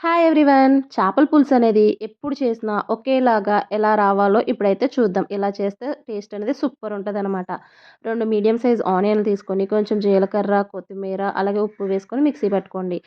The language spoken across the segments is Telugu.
హాయ్ ఎవ్రీవన్ చేపల పులుసు అనేది ఎప్పుడు చేసినా ఒకేలాగా ఎలా రావాలో ఇప్పుడైతే చూద్దాం. ఇలా చేస్తే టేస్ట్ అనేది సూపర్ ఉంటుంది అనమాట రెండు మీడియం సైజ్ ఆనియన్లు తీసుకొని కొంచెం జీలకర్ర కొత్తిమీర అలాగే ఉప్పు వేసుకొని మిక్సీ పెట్టుకోండి.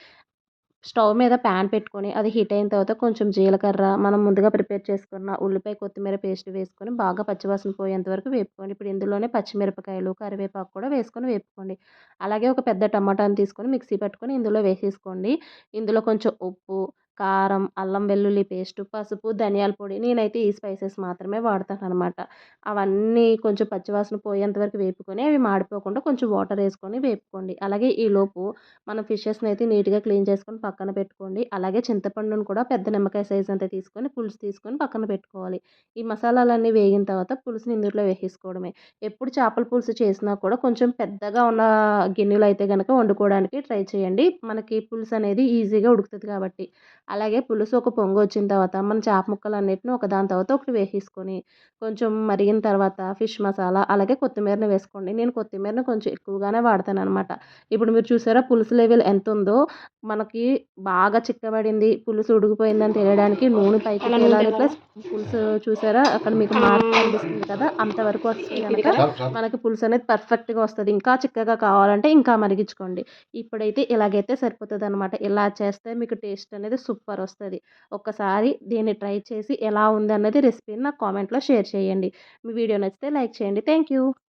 స్టవ్ మీద ప్యాన్ పెట్టుకొని అది హీట్ అయిన తర్వాత కొంచెం జీలకర్ర మనం ముందుగా ప్రిపేర్ చేసుకున్న ఉల్లిపాయ కొత్తిమీర పేస్ట్ వేసుకొని బాగా పచ్చివాసన పోయేంత వరకు వేపుకోండి. ఇప్పుడు ఇందులోనే పచ్చిమిరపకాయలు కరివేపాకు కూడా వేసుకొని వేపుకోండి. అలాగే ఒక పెద్ద టమాటాని తీసుకొని మిక్సీ పెట్టుకొని ఇందులో వేసేసుకోండి. ఇందులో కొంచెం ఉప్పు కారం అల్లం వెల్లుల్లి పేస్ట్ పసుపు ధనియాల పొడి నేనైతే ఈ స్పైసెస్ మాత్రమే వాడతాను అనమాట అవన్నీ కొంచెం పచ్చివాసన పోయేంత వరకు వేపుకొని అవి మాడిపోకుండా కొంచెం వాటర్ వేసుకొని వేపుకోండి. అలాగే ఈలోపు మన ఫిషెస్ని అయితే నీట్గా క్లీన్ చేసుకొని పక్కన పెట్టుకోండి. అలాగే చింతపండును కూడా పెద్ద నిమ్మకాయ సైజ్ అంతా తీసుకొని పులుసు తీసుకొని పక్కన పెట్టుకోవాలి. ఈ మసాలాలన్నీ వేగిన తర్వాత పులుసుని ఇందులో వేసేసుకోవడమే. ఎప్పుడు చేపల పులుసు చేసినా కూడా కొంచెం పెద్దగా ఉన్న గిన్నెలు అయితే కనుక వండుకోవడానికి ట్రై చేయండి. మనకి పులుసు అనేది ఈజీగా ఉడుకుతుంది కాబట్టి. అలాగే పులుసు ఒక పొంగు వచ్చిన తర్వాత మన చేప ముక్కలు అన్నిటిని ఒక దాని తర్వాత ఒకటి వేసేసుకొని కొంచెం మరిగిన తర్వాత ఫిష్ మసాలా అలాగే కొత్తిమీరని వేసుకోండి. నేను కొత్తిమీరని కొంచెం ఎక్కువగానే వాడతాను అనమాట ఇప్పుడు మీరు చూసారా పులుసు లెవెల్ ఎంత ఉందో? మనకి బాగా చిక్కబడింది పులుసు ఉడికిపోయిందని తెలియడానికి నూనె పైకి తేలాలి. ప్లస్ పులుసు చూసారా? అక్కడ మీకు మార్క్ కనిపిస్తుంది కదా అంతవరకు వస్తుంది కనుక మనకి పులుసు అనేది పర్ఫెక్ట్గా వస్తుంది. ఇంకా చిక్కగా కావాలంటే ఇంకా మరిగించుకోండి. ఇప్పుడైతే ఇలాగైతే సరిపోతుంది అనమాట ఇలా చేస్తే మీకు టేస్ట్ అనేది సూపర్ వస్తుంది ఒక్కసారి దీన్ని ట్రై చేసి ఎలా ఉంది అన్నది రెసిపీని నాకు కామెంట్లో షేర్ చేయండి. మీ వీడియో నచ్చితే లైక్ చేయండి. Thank you